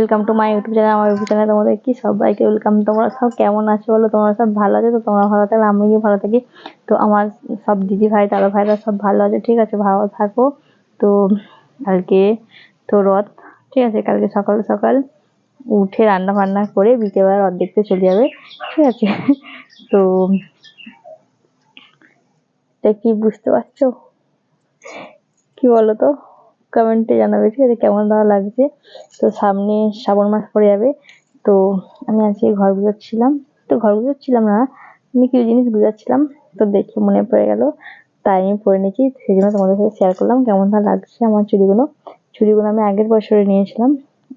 Welcome to my YouTube channel আমার YouTube channel তোমাদের কি সবাইকে ওয়েলকাম তোমরা সব কেমন আছো বলো? তোমরা সব ভালো আছো? তো তোমরা ভালো থাকলে আমিও ভালো থাকি। তো আমার সব দিদি ভাই, দাদা ভাইরা সব ভালো আছে, ঠিক আছে? ভালো থাকো। তো কালকে তো রথ, ঠিক আছে? কালকে সকাল সকাল উঠে রান্না বান্না করে বিকেলবেলা রথ দেখতে চলে যাবে, ঠিক আছে? তো এটা কি বুঝতে পারছ? কি বলো তো? কমেন্টে জানাবে, ঠিক আছে? কেমন ভালো লাগছে? তো সামনে শ্রাবণ মাস পড়ে যাবে, তো আমি আজকে ঘর গুজাচ্ছিলাম তো ঘর গুজাচ্ছিলাম না, আমি কিছু জিনিস গুজাচ্ছিলাম তো দেখে মনে পড়ে গেল, তাই আমি পরে নিয়েছি। সেই জন্য তোমাদের সাথে শেয়ার করলাম, কেমন ভালো লাগছে আমার চুড়িগুলো। চুড়িগুলো আমি আগের বছরে নিয়েছিলাম,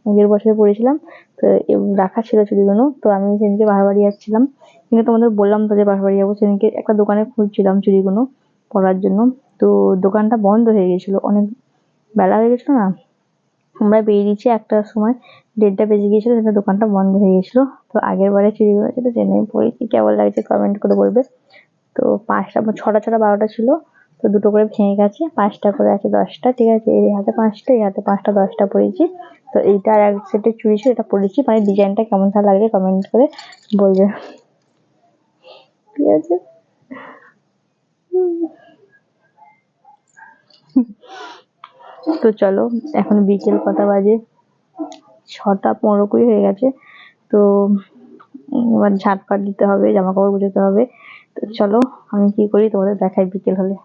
আগের বছরে পরেছিলাম তো রাখা ছিল চুড়িগুলো, তো আমি সেদিনকে বাহার বাড়ি যাচ্ছিলাম। কিন্তু তোমাদের বললাম তো যে বাহার বাড়ি যাব, সেদিনকে একটা দোকানে খুঁজছিলাম চুড়িগুলো পরার জন্য। তো দোকানটা বন্ধ হয়ে গেছিল, অনেক বেলা হয়ে গেছিল না? আমরা বেরিয়েছি একটার সময়। দেড়টা বেজে গিয়েছিল, সেটা দোকানটা বন্ধ হয়ে গেছিল তো আগের বারে চুড়িগুলো ছিল জেনে পড়েছি। কেমন লাগছে কমেন্ট করে বলবে। তো পাঁচটা, ছটা ছটা, বারোটা ছিল। তো দুটো করে ভেঙে গেছে। পাঁচটা করে আছে দশটা, ঠিক আছে? এই হাতে পাঁচটা, এই হাতে পাঁচটা, দশটা পড়েছি। তো এইটা আর এক সেটের চুরি ছিল, এটা পরেছি মানে ডিজাইনটা কেমন ভালো লাগছে কমেন্ট করে বলবে। ঠিক আছে? তো চলো, এখন বিকেল কটা বাজে? ছটা পনেরো কুড়ি হয়ে গেছে। তো এবার ঝাঁটপাট দিতে হবে জামা কাপড় গুছোতে হবে। তো চলো, আমি কি করি তোমাদের দেখাই বিকেল হলে।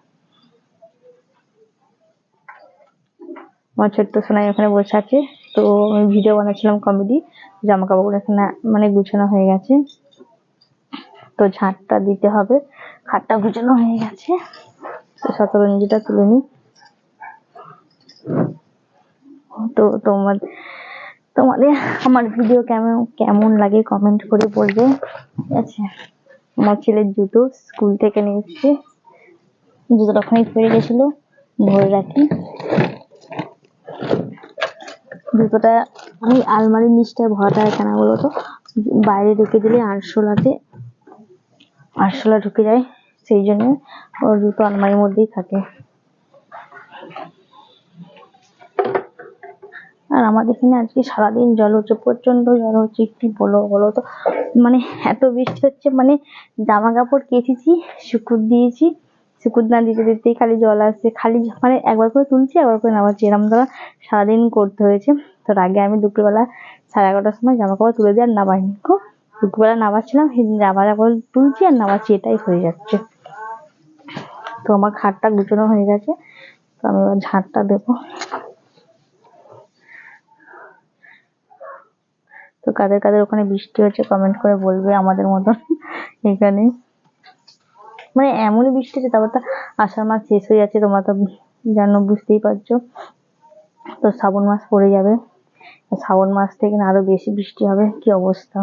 আমার ছোট্ট সোনাই ওখানে বসে আছে। তো আমি ভিডিও বানাচ্ছিলাম কমেডি জামা কাপড় এখানে মানে গুছানো হয়ে গেছে। তো ঝাঁটটা দিতে হবে। খাটটা গুছানো হয়ে গেছে। তো শতরঞ্জিটা তুলে নিই। তো তোমার, তোমাদের আমার ভিডিও কেমন কেমন লাগে কমেন্ট করে বলবে। ঠিক আছে? আমার ছেলের জুতো স্কুল থেকে নিয়ে এসছে। জুতোটা ওখানে ফিরে গেছিল, ধরে রাখি। জুতোটা আমি আলমারির নিচটায় ভরাটা কেন বলো তো বাইরে রেখে দিলে আরশোলাতে, আরশোলা ঢুকে যায়, সেই জন্য ওর জুতো আলমারির মধ্যেই থাকে। আর আমাদের এখানে আজকে সারাদিন জল হচ্ছে প্রচণ্ড জল হচ্ছে কি বলো বলো তো। মানে এত বৃষ্টি হচ্ছে মানে জামা কাপড় কেচেছি শুকুর দিয়েছি। শুকুর না দিতে দিতেই খালি জল আসছে, খালি মানে একবার করে তুলছি, একবার করে নামাচ্ছি এরম ধরো সারাদিন করতে হয়েছে। তো আগে আমি দুপুরবেলা সাড়ে এগারোটার সময় জামা কাপড় তুলে দিয়ে আর নামাইনি খুব দুপুরবেলা নামাচ্ছিলাম জামা কাপড় তুলছি আর নামাচ্ছি, এটাই হয়ে যাচ্ছে। তো আমার খাটটা গুছানো হয়ে গেছে, তো আমি এবার ঝাঁটটা দেবো তো কাদের কাদের ওখানে বৃষ্টি হচ্ছে কমেন্ট করে বলবে আমাদের মতন এখানে। মানে এমনই বৃষ্টি হচ্ছে, তারপর তো আষাঢ় মাস শেষ হয়ে যাচ্ছে, তোমরা তো জানো বুঝতেই পারছ। তো শ্রাবণ মাস পড়ে যাবে। শ্রাবণ মাস থেকে না আরও বেশি বৃষ্টি হবে, কি অবস্থা?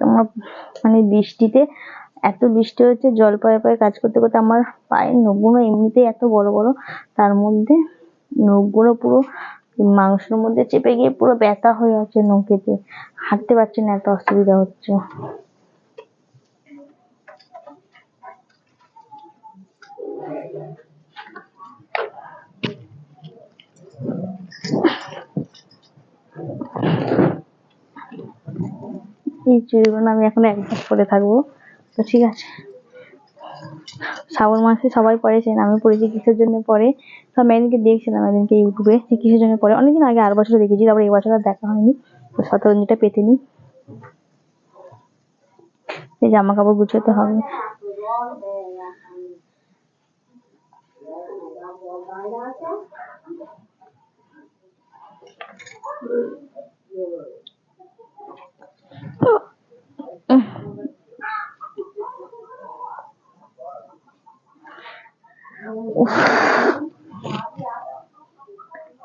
তোমার মানে বৃষ্টিতে এত বৃষ্টি হচ্ছে জল পায়ে পায়ে কাজ করতে করতে আমার পায়ের নখগুলো এমনিতেই এত বড় বড়, তার মধ্যে নখগুলো পুরো মাংসের মধ্যে চেপে গিয়ে পুরো ব্যথা হয়ে আছে নখেতে। হাঁটতে পারছি না, এত অসুবিধা হচ্ছে। এই চুড়িগুলো আমি এখন একবার পরে থাকব। তো ঠিক আছে। শ্রাবণ মাসে সবাই পড়েছেন, আমি পড়েছি কিসের জন্য পরে সব এদিনকে দেখছিলাম এদিনকে ইউটিউবে যে কিসের জন্য পরে অনেকদিন আগে আর বছর দেখেছি, তারপর এই বছর আর দেখা হয়নি। তো শতরঞ্জিটা পেতে নি এই জামা কাপড় গুছোতে হবে।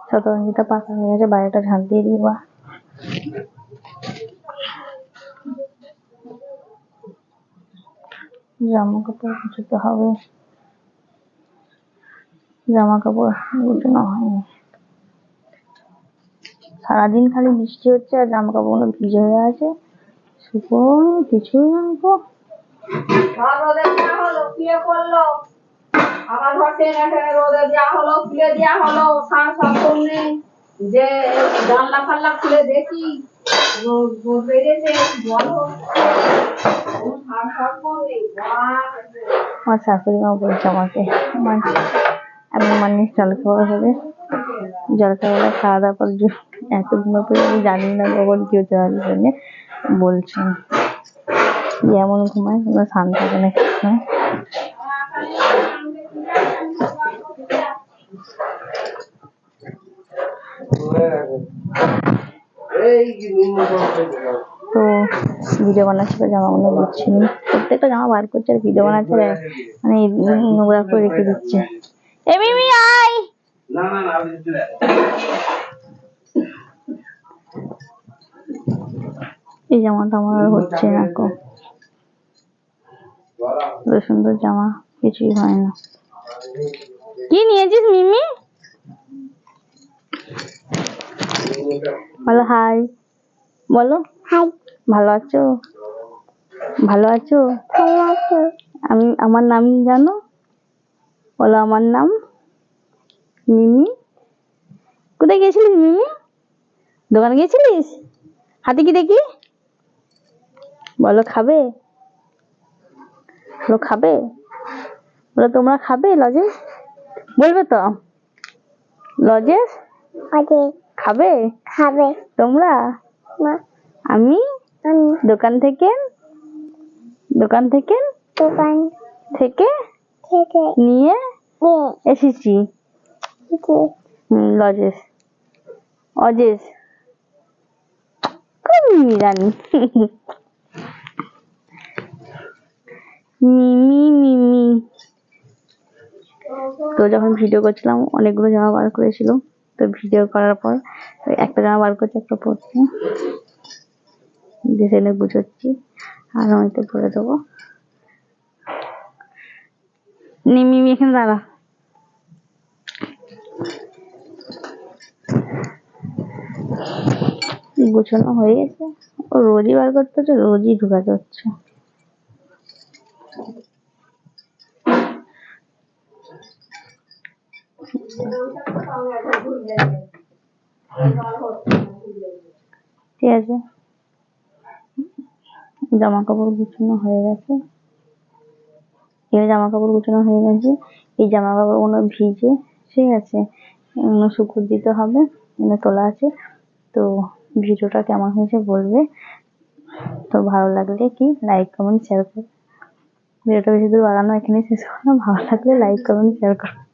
শতরঞ্জিটা পাকা হয়ে গেছে বাইরেটা ঝাঁট দিয়ে দিই বা জামা কাপড় গুছোতে হবে। জামা কাপড় গুছানো হয়নি। সারাদিন খালি বৃষ্টি হচ্ছে আর জামা কাপড়গুলো ভিজে হয়ে আছে। শুকোন, কিছুই না গো আবার ঘর রোদে হলো খুলে হলো যে জানলা ফাল্লা খুলে দেখি রোদ আমার শাশুড়ি মা বলছে আমাকে আমি মানে জল খাওয়া হবে জল খাওয়া খাওয়া দাওয়ার পর এত ঘুমে আমি জানি না কখন কি হচ্ছে আমার জন্য বলছেন যেমন ঘুমায় কোনো শান্ত থাকে না কিছু না। তো ভিডিও বানাচ্ছি তো জামাগুলো বুঝছি প্রত্যেকটা জামা বার করছে আর ভিডিও বানাচ্ছে মানে নোংরা করে রেখে দিচ্ছে। এই জামাটা আমার হচ্ছে না কো। সুন্দর জামা, কিছুই হয় না। কি নিয়েছিস মিমি? বলো হাই বলো। হাই ভালো আছো? ভালো আছো? ভালো আছো। আমি আমার নাম জানো? বলো আমার নাম। মিমি। কোথায় গেছিলিস মিমি? দোকানে গেছিলিস হাতে কি দেখি? বলো খাবে? বলো খাবে? বলো তোমরা খাবে লজেস? বলবে তো? লজেস। খাবে? খাবে। তোমরা? মা। আমি? আমি। দোকান থেকে? দোকান থেকে? দোকান থেকে? থেকে। নিয়ে এসেছি। লজেস। অজেস। কোন মিমি রানী মিমি মিমি। তো যখন ভিডিও করছিলাম অনেকগুলো জামা বার করেছিল। তো ভিডিও করার পর একটা জামা বার করছে, একটা পরছে। ডিজাইনে বুঝাচ্ছি আর তো পরে দেবো। নি, মিমি, এখানে দাঁড়া। গুছানো হয়ে গেছে। ও রোজই বার করতে হচ্ছে, রোজই ঢুকাতে হচ্ছে ঠিক আছে। জামা কাপড় গুছানো হয়ে গেছে। এই জামা কাপড় গুছানো হয়ে গেছে। এই জামা কাপড়গুলো ভিজে ঠিক আছে। এগুলো শুকুর দিতে হবে। এগুলো তোলা আছে। তো ভিডিওটা কেমন হয়েছে বলবে। তো ভালো লাগলে কি লাইক কমেন্ট শেয়ার করো। ভিডিওটা বেশি দূর বাড়ানো এখানে শেষ করো ভালো লাগলে লাইক কমেন্ট শেয়ার করো।